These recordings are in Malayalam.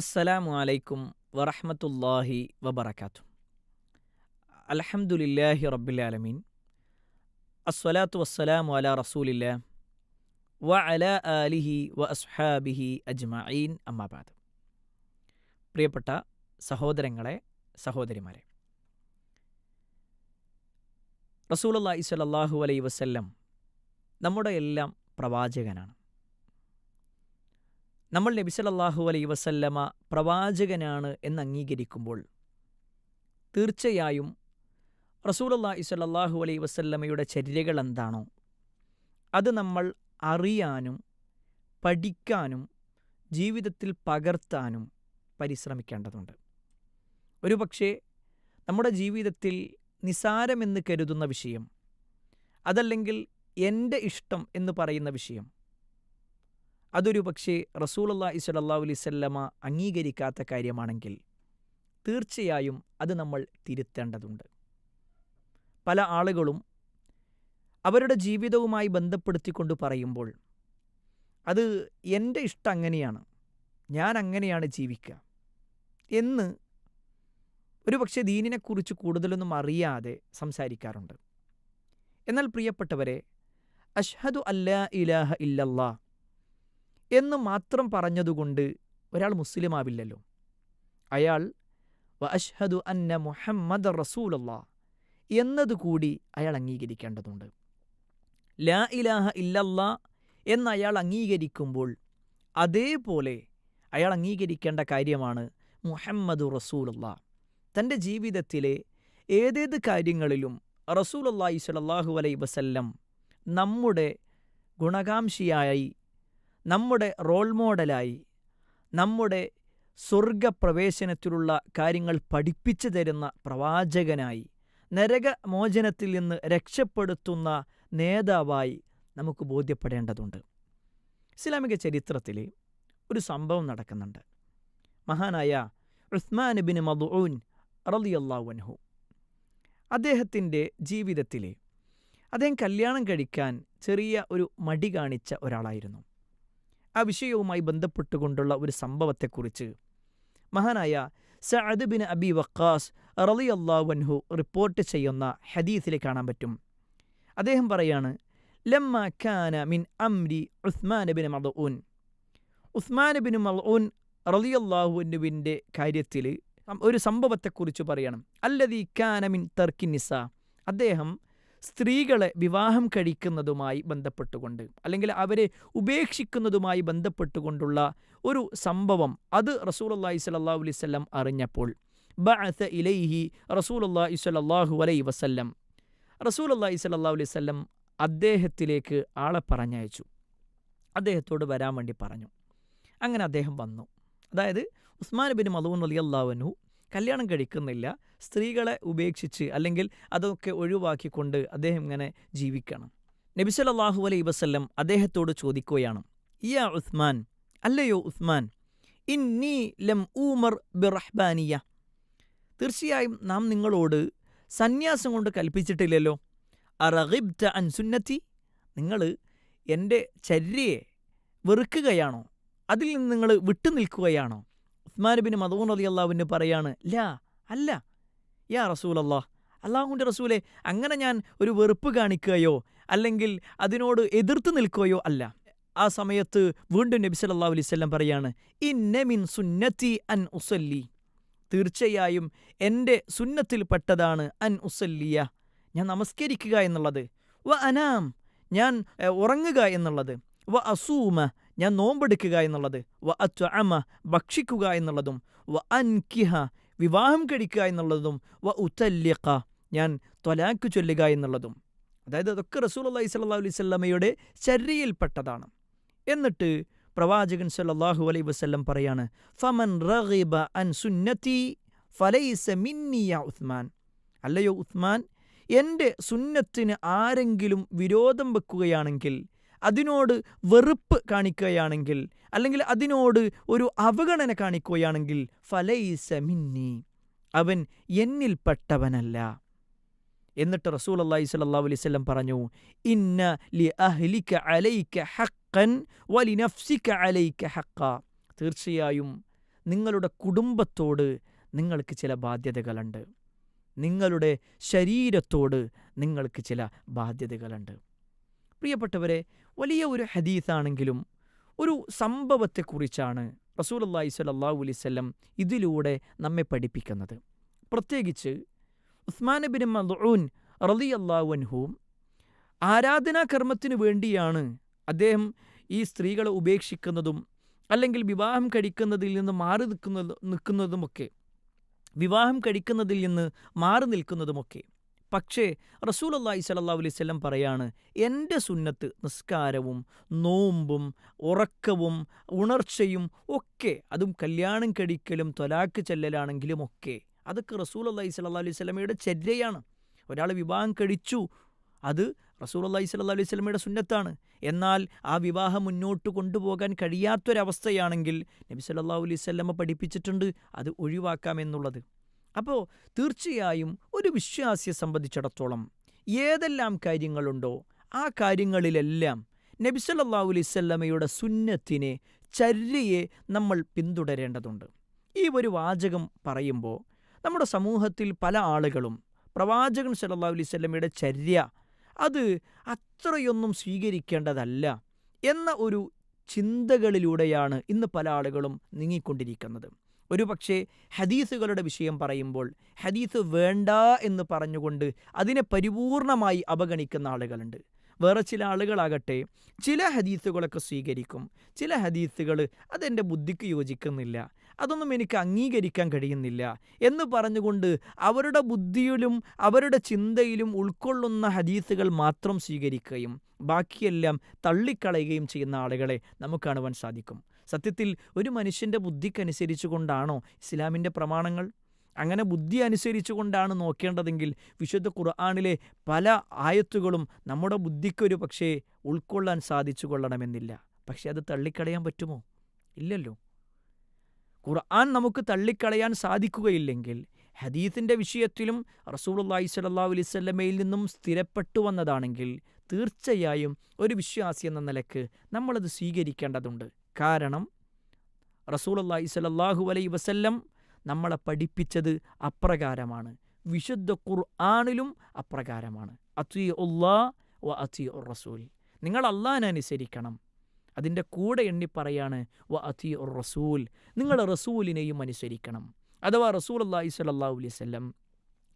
അസ്സലാമു അലൈക്കും വറഹമത്തല്ലാഹി വബറകാതുഹു. അലഹമുല്ലാഹി റബ്ബിൽ അസ്വലാത്തു വസ്സലാമു അല റസൂലില്ല വ അല ആലിഹി വ അസ്ഹാബിഹി അജ്മഈൻ. അമ്മാബാദ് പ്രിയപ്പെട്ട സഹോദരങ്ങളെ സഹോദരിമാരെ. റസൂലുള്ളാഹി സ്വല്ലല്ലാഹു അലൈ വസ്ല്ലം നമ്മുടെ എല്ലാം പ്രവാചകനാണ്. നമ്മൾ നബി സല്ലല്ലാഹു അലൈഹി വസല്ലമ പ്രവാചകനാണ് എന്ന് അംഗീകരിക്കുമ്പോൾ തീർച്ചയായും റസൂലുള്ളാഹി സ്വല്ലല്ലാഹു അലൈ വസല്ലമയുടെ ചര്യകൾ എന്താണോ അത് നമ്മൾ അറിയാനും പഠിക്കാനും ജീവിതത്തിൽ പകർത്താനും പരിശ്രമിക്കേണ്ടതുണ്ട്. ഒരുപക്ഷെ നമ്മുടെ ജീവിതത്തിൽ നിസാരമെന്ന് കരുതുന്ന വിഷയം അതല്ലെങ്കിൽ എന്റെ ഇഷ്ടം എന്ന് പറയുന്ന വിഷയം അതൊരു പക്ഷേ റസൂലുള്ളാഹി സ്വല്ലല്ലാഹു അലൈഹി വസല്ലമ അംഗീകരിക്കാത്ത കാര്യമാണെങ്കിൽ തീർച്ചയായും അത് നമ്മൾ തിരുത്തേണ്ടതുണ്ട്. പല ആളുകളും അവരുടെ ജീവിതവുമായി ബന്ധപ്പെടുത്തിക്കൊണ്ട് പറയുമ്പോൾ അത് എന്റെ ഇഷ്ടം അങ്ങനെയാണ് ഞാൻ അങ്ങനെയാണ് ജീവിക്കുക എന്ന് ഒരു പക്ഷേ ദീനിനെക്കുറിച്ച് കൂടുതലൊന്നും അറിയാതെ സംസാരിക്കാറുണ്ട്. എന്നാൽ പ്രിയപ്പെട്ടവരെ അഷ്ഹദു അല്ലാ ഇലാഹ ഇല്ലല്ലാ എന്ന് മാത്രം പറഞ്ഞതുകൊണ്ട് ഒരാൾ മുസ്ലിമാവില്ലല്ലോ. അയാൾ വ അഷ്ഹദു അന്ന മുഹമ്മദ് റസൂലല്ലാ എന്നതുകൂടി അയാൾ അംഗീകരിക്കേണ്ടതുണ്ട്. ലാ ഇലാഹ ഇല്ലല്ലാ എന്ന് അയാൾ അംഗീകരിക്കുമ്പോൾ അതേപോലെ അയാൾ അംഗീകരിക്കേണ്ട കാര്യമാണ് മുഹമ്മദ് റസൂലുള്ള. തന്റെ ജീവിതത്തിലെ ഏതേത് കാര്യങ്ങളിലും റസൂലുള്ളാഹി സ്വല്ലല്ലാഹു അലൈ വസല്ലം നമ്മുടെ ഗുണകാംക്ഷിയായി നമ്മുടെ റോൾ മോഡലായി നമ്മുടെ സ്വർഗപ്രവേശനത്തിലുള്ള കാര്യങ്ങൾ പഠിപ്പിച്ചു തരുന്ന പ്രവാചകനായി നരകമോചനത്തിൽ നിന്ന് രക്ഷപ്പെടുത്തുന്ന നേതാവായി നമുക്ക് ബോധ്യപ്പെടേണ്ടതുണ്ട്. ഇസ്ലാമിക ചരിത്രത്തിൽ ഒരു സംഭവം നടക്കുന്നുണ്ട്. മഹാനായ ഉസ്മാൻ ബിൻ മദൂൻ റളിയല്ലാഹു അദ്ദേഹത്തിന്റെ ജീവിതത്തിൽ അദ്ദേഹം കല്യാണം കഴിക്കാൻ ചെറിയ ഒരു മടി കാണിച്ച ഒരാളായിരുന്നു. ആ വിഷയവുമായി ബന്ധപ്പെട്ടുകൊണ്ടുള്ള ഒരു സംഭവത്തെക്കുറിച്ച്. മഹാനായ സഅദ് ബിൻ അബി വക്കാസ് റളിയല്ലാഹു റിപ്പോർട്ട് ചെയ്യുന്ന ഹദീസിൽ കാണാൻ പറ്റും. അദ്ദേഹം പറയാണ് ലമ്മ ഖാന മിൻ അംരി ഉസ്മാൻ ബിൻ മദഊൻ ഉസ്മാൻ ബിൻ മദഊൻ റളിയല്ലാഹുവിന്റെ കാര്യത്തിൽ ഒരു സംഭവത്തെക്കുറിച്ച് പറയണം. അല്ലതീ ഖാന മിൻ തർക്കി നിസ. അദ്ദേഹം സ്ത്രീകളെ വിവാഹം കഴിക്കുന്നതുമായി ബന്ധപ്പെട്ടുകൊണ്ട് അല്ലെങ്കിൽ അവരെ ഉപേക്ഷിക്കുന്നതുമായി ബന്ധപ്പെട്ടുകൊണ്ടുള്ള ഒരു സംഭവം അത് റസൂലുള്ളാഹി സ്വല്ലല്ലാഹു അലൈഹി വസല്ലം അറിഞ്ഞപ്പോൾ ബഅത്ത് ഇലൈഹി റസൂൽ റസൂലുള്ളാഹി സ്വല്ലല്ലാഹു അലൈ വസല്ലം. റസൂലുള്ളാഹി സ്വല്ലല്ലാഹു അലൈഹി വസല്ലം അദ്ദേഹത്തിലേക്ക് ആളെ പറഞ്ഞയച്ചു. അദ്ദേഹത്തോട് വരാൻ വേണ്ടി പറഞ്ഞു. അങ്ങനെ അദ്ദേഹം വന്നു. അതായത് ഉസ്മാൻ ബിൻ മലൂൻ അലിയല്ലാവനു കല്യാണം കഴിക്കുന്നില്ല. സ്ത്രീകളെ ഉപേക്ഷിച്ച് അല്ലെങ്കിൽ അതൊക്കെ ഒഴിവാക്കിക്കൊണ്ട് അദ്ദേഹം ഇങ്ങനെ ജീവിക്കണം. നബി സല്ലല്ലാഹു അലൈഹി വസല്ലം അദ്ദേഹത്തോട് ചോദിക്കുകയാണ് യാ ഉസ്മാൻ അല്ലയോ ഉസ്മാൻ ഇന്നി ലം ഊമർ ബിറഹ്ബാനിയ തീർച്ചയായും നാം നിങ്ങളോട് സന്യാസം കൊണ്ട് കൽപ്പിച്ചിട്ടില്ലല്ലോ. അറഹിബ്ത അൻ സുന്നത്തി? നിങ്ങൾ എന്റെ ചര്യയെ വെറുക്കുകയാണോ? അതിൽ നിന്ന് നിങ്ങൾ വിട്ടു നിൽക്കുകയാണോ ഉസ്മാൻ ബിൻ മദൂൻ അലി അള്ളാഹുവിന് പറയാണ് ലാ അല്ല. യാ റസൂൽ അള്ളാഹ് അള്ളാഹുവിന്റെ റസൂലെ അങ്ങനെ ഞാൻ ഒരു വെറുപ്പ് കാണിക്കുകയോ അല്ലെങ്കിൽ അതിനോട് എതിർത്ത് നിൽക്കുകയോ അല്ല. ആ സമയത്ത് വീണ്ടും നബി സല്ലല്ലാഹു അലൈഹി വസല്ലം പറയാണ് ഇന്നെ മിൻ സുന്നത്തി അൻ ഉസല്ലി. തീർച്ചയായും എന്റെ സുന്നത്തിൽപ്പെട്ടതാണ് അൻ ഉസല്ലിയ. ഞാൻ നമസ്കരിക്കുക എന്നുള്ളത്. വ അനാം ഞാൻ ഉറങ്ങുക എന്നുള്ളത്. വ അസൂമ ഞാൻ നോമ്പെടുക്കുക എന്നുള്ളത്. വ അത്വഅമ ഭക്ഷിക്കുക എന്നുള്ളതും. വ അൻകിഹ വിവാഹം കഴിക്കുക എന്നുള്ളതും. വ ഉത്തല്യക്ക ഞാൻ ത്വലാക്ക് ചൊല്ലുക എന്നുള്ളതും. അതായത് അതൊക്കെ റസൂൽ അള്ളഹി സ്വല്ലാ അലൈഹി സ്വല്ലമയുടെ ചര്യയിൽപ്പെട്ടതാണ് എന്നിട്ട് പ്രവാചകൻ സല്ലാഹു അലൈ വസല്ലം പറയാണ് ഫമൻ റഗിബ അൻ സുന്നത്തി ഫലൈസ മിന്നിയ ഉസ്മാൻ. അല്ലയോ ഉസ്മാൻ എന്റെ സുന്നത്തിന് ആരെങ്കിലും വിരോധം വെക്കുകയാണെങ്കിൽ അതിനോട് വെറുപ്പ് കാണിക്കുകയാണെങ്കിൽ അല്ലെങ്കിൽ അതിനോട് ഒരു അവഗണന കാണിക്കുകയാണെങ്കിൽ ഫലൈസ മിന്നി അവൻ എന്നിൽപ്പെട്ടവനല്ല എന്നിട്ട് റസൂൽ അള്ളാഹി സ്വല്ലല്ലാഹു അലൈഹി വസല്ലം പറഞ്ഞു ഇന്ന ലി അഹ്ലിക അലൈക ഹക്കൻ വലി നഫ്സിക അലൈക ഹക്ക തീർച്ചയായും നിങ്ങളുടെ കുടുംബത്തോട് നിങ്ങൾക്ക് ചില ബാധ്യതകളുണ്ട്. നിങ്ങളുടെ ശരീരത്തോട് നിങ്ങൾക്ക് ചില ബാധ്യതകളുണ്ട്. പ്രിയപ്പെട്ടവരെ വലിയ ഒരു ഹദീസാണെങ്കിലും ഒരു സംഭവത്തെക്കുറിച്ചാണ് റസൂൽ അള്ളാഹി സ്വല്ലല്ലാഹു അലൈഹി വസല്ലം ഇതിലൂടെ നമ്മെ പഠിപ്പിക്കുന്നത്. പ്രത്യേകിച്ച് ഉസ്മാൻ ബിൻ മദ്ഊൻ റളിയല്ലാഹു ആരാധനാ കർമ്മത്തിന് വേണ്ടിയാണ് അദ്ദേഹം ഈ സ്ത്രീകളെ ഉപേക്ഷിക്കുന്നതും അല്ലെങ്കിൽ വിവാഹം കഴിക്കുന്നതിൽ നിന്ന് മാറി നിൽക്കുന്നത് നിൽക്കുന്നതുമൊക്കെ വിവാഹം കഴിക്കുന്നതിൽ നിന്ന് മാറി നിൽക്കുന്നതുമൊക്കെ പക്ഷേ അള്ളാഹി സല്ലല്ലാഹു അലൈഹി വസല്ലം പറയാണ് എന്റെ സുന്നത്ത് നിസ്കാരവും നോമ്പും ഉറക്കവും ഉണർച്ചയും ഒക്കെ അതും കല്യാണം കഴിക്കലും തൊലാക്ക് ചെല്ലലാണെങ്കിലും ഒക്കെ അതൊക്കെ റസൂൽ അള്ളാഹി സല്ലല്ലാഹു അലൈഹി വസല്ലമയുടെ ചര്യയാണ്. ഒരാൾ വിവാഹം കഴിച്ചു അത് റസൂൽ അള്ളാഹി സല്ലല്ലാഹു അലൈഹി വസല്ലമയുടെ സുന്നത്താണ്. എന്നാൽ ആ വിവാഹം മുന്നോട്ട് കൊണ്ടുപോകാൻ കഴിയാത്തൊരവസ്ഥയാണെങ്കിൽ നബി സല്ലാ അലൈഹി വസല്ലമ പഠിപ്പിച്ചിട്ടുണ്ട് അത് ഒഴിവാക്കാമെന്നുള്ളത് അപ്പോൾ തീർച്ചയായും ഒരു വിശ്വാസിയെ സംബന്ധിച്ചിടത്തോളം ഏതെല്ലാം കാര്യങ്ങളുണ്ടോ ആ കാര്യങ്ങളിലെല്ലാം നബി സല്ലല്ലാഹു അലൈഹി സുന്നത്തിനെ ചര്യയെ നമ്മൾ പിന്തുടരേണ്ടതുണ്ട്. ഈ ഒരു വാചകം പറയുമ്പോൾ നമ്മുടെ സമൂഹത്തിൽ പല ആളുകളും പ്രവാചകൻ സല്ലല്ലാഹു അലൈഹി ചര്യ അത് അത്രയൊന്നും സ്വീകരിക്കേണ്ടതല്ല എന്ന ഒരു ചിന്തകളിലൂടെയാണ് ഇന്ന് പല ആളുകളും നീങ്ങിക്കൊണ്ടിരിക്കുന്നത്. ഒരു പക്ഷേ ഹദീസുകളുടെ വിഷയം പറയുമ്പോൾ ഹദീസ് വേണ്ട എന്ന് പറഞ്ഞുകൊണ്ട് അതിനെ പരിപൂർണമായി അവഗണിക്കുന്ന ആളുകളുണ്ട്. വേറെ ചില ആളുകളാകട്ടെ ചില ഹദീസുകളൊക്കെ സ്വീകരിക്കും. ചില ഹദീസുകൾ അതെന്റെ ബുദ്ധിക്ക് യോജിക്കുന്നില്ല. അതൊന്നും എനിക്ക് അംഗീകരിക്കാൻ കഴിയുന്നില്ല എന്ന് പറഞ്ഞുകൊണ്ട് അവരുടെ ബുദ്ധിയിലും അവരുടെ ചിന്തയിലും ഉൾക്കൊള്ളുന്ന ഹദീസുകൾ മാത്രം സ്വീകരിക്കുകയും ബാക്കിയെല്ലാം തള്ളിക്കളയുകയും ചെയ്യുന്ന ആളുകളെ നമുക്ക് കാണുവാൻ സാധിക്കും. സത്യത്തിൽ ഒരു മനുഷ്യന്റെ ബുദ്ധിക്കനുസരിച്ചു കൊണ്ടാണോ ഇസ്ലാമിന്റെ പ്രമാണങ്ങൾ? അങ്ങനെ ബുദ്ധി അനുസരിച്ചുകൊണ്ടാണ് നോക്കേണ്ടതെങ്കിൽ വിശുദ്ധ ഖുർആാനിലെ പല ആയത്തുകളും നമ്മുടെ ബുദ്ധിക്കൊരു പക്ഷേ ഉൾക്കൊള്ളാൻ സാധിച്ചു കൊള്ളണമെന്നില്ല പക്ഷേ അത് തള്ളിക്കളയാൻ പറ്റുമോ? ഇല്ലല്ലോ. ഖുർആൻ നമുക്ക് തള്ളിക്കളയാൻ സാധിക്കുകയില്ലെങ്കിൽ ഹദീത്തിന്റെ വിഷയത്തിലും റസൂലുള്ളാഹി സ്വല്ലല്ലാഹു അലൈഹി വസല്ലമയിൽ നിന്നും സ്ഥിരപ്പെട്ടു വന്നതാണെങ്കിൽ തീർച്ചയായും ഒരു വിശ്വാസി എന്ന നിലയ്ക്ക് നമ്മളത് സ്വീകരിക്കേണ്ടതുണ്ട്. കാരണം റസൂലുള്ളാഹി സ്വല്ലല്ലാഹു അലൈ വസല്ലം നമ്മളെ പഠിപ്പിച്ചത് അപ്രകാരമാണ്. വിശുദ്ധ ഖുർആാനിലും അപ്രകാരമാണ്. അത്തി ഉള്ളാ വ അത്തി ഉർ റസൂൽ നിങ്ങൾ അള്ളാഹനുസരിക്കണം അതിന്റെ കൂടെ എണ്ണി പറയാണ് വ അത്തി ഉർ റസൂൽ നിങ്ങൾ റസൂലിനെയും അനുസരിക്കണം. അഥവാ റസൂൽ അള്ളാഹി സ്വല്ലല്ലാഹു അലൈഹി വസല്ലം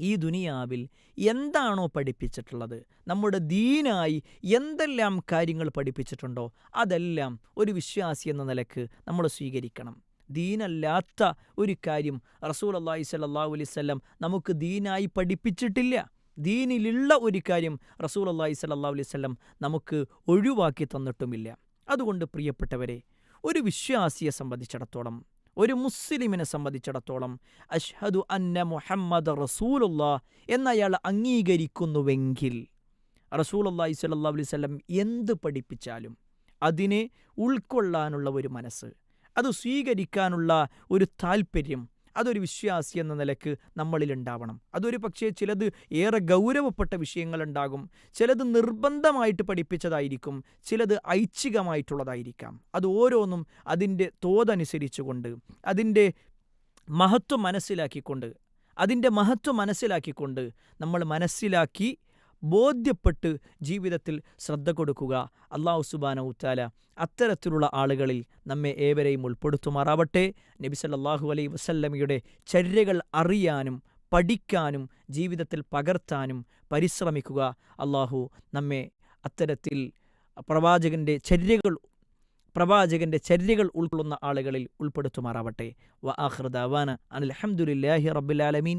ഈ ദുനിയാവിൽ എന്താണോ പഠിപ്പിച്ചിട്ടുള്ളത് നമ്മുടെ ദീനായി എന്തെല്ലാം കാര്യങ്ങൾ പഠിപ്പിച്ചിട്ടുണ്ടോ അതെല്ലാം ഒരു വിശ്വാസി എന്ന നിലയ്ക്ക് നമ്മൾ സ്വീകരിക്കണം. ദീനല്ലാത്ത ഒരു കാര്യം റസൂൽ അള്ളാഹി സല്ലാഹു അലൈവല്ലം നമുക്ക് ദീനായി പഠിപ്പിച്ചിട്ടില്ല. ദീനിലുള്ള ഒരു കാര്യം റസൂൽ അള്ളാഹി സല്ലാ അലൈവല്ലം നമുക്ക് ഒഴിവാക്കി തന്നിട്ടുമില്ല. അതുകൊണ്ട് പ്രിയപ്പെട്ടവരെ ഒരു വിശ്വാസിയെ സംബന്ധിച്ചിടത്തോളം ഒരു മുസ്ലിമിനെ സംബന്ധിച്ചിടത്തോളം അഷ്ഹദു അന്ന മുഹമ്മദ് റസൂലുള്ള എന്നയാൾ അംഗീകരിക്കുന്നുവെങ്കിൽ റസൂൽ അള്ളാഹി സ്വല്ലാ അലൈഹി സ്വലം എന്ത് പഠിപ്പിച്ചാലും അതിനെ ഉൾക്കൊള്ളാനുള്ള ഒരു മനസ്സ് അത് സ്വീകരിക്കാനുള്ള ഒരു താല്പര്യം അതൊരു വിശ്വാസി എന്ന നിലയ്ക്ക് നമ്മളിലുണ്ടാവണം അതൊരു പക്ഷേ ചിലത് ഏറെ ഗൗരവപ്പെട്ട വിഷയങ്ങളുണ്ടാകും. ചിലത് നിർബന്ധമായിട്ട് പഠിപ്പിച്ചതായിരിക്കും. ചിലത് ഐച്ഛികമായിട്ടുള്ളതായിരിക്കാം. അത് ഓരോന്നും അതിന്റെ തോതനുസരിച്ചുകൊണ്ട് അതിന്റെ മഹത്വം മനസ്സിലാക്കിക്കൊണ്ട് അതിന്റെ മഹത്വം മനസ്സിലാക്കിക്കൊണ്ട് നമ്മൾ മനസ്സിലാക്കി ബോധ്യപ്പെട്ട് ജീവിതത്തിൽ ശ്രദ്ധ കൊടുക്കുക. അള്ളാഹു സുബാന ഉത്താല അത്തരത്തിലുള്ള ആളുകളിൽ നമ്മെ ഏവരെയും ഉൾപ്പെടുത്തുമാറാവട്ടെ. നബി സല്ലല്ലാഹു അലൈഹി വസല്ലമയുടെ ചര്യകൾ അറിയാനും പഠിക്കാനും ജീവിതത്തിൽ പകർത്താനും പരിശ്രമിക്കുക. അള്ളാഹു നമ്മെ അത്തരത്തിൽ പ്രവാചകന്റെ ചര്യകൾ പ്രവാചകന്റെ ചര്യകൾ ഉൾക്കൊള്ളുന്ന ആളുകളിൽ ഉൾപ്പെടുത്തുമാറാവട്ടെ. വ ആഹ്റദാവാന അഹമ്മദുലില്ലാഹി റബ്ബുലാലമീൻ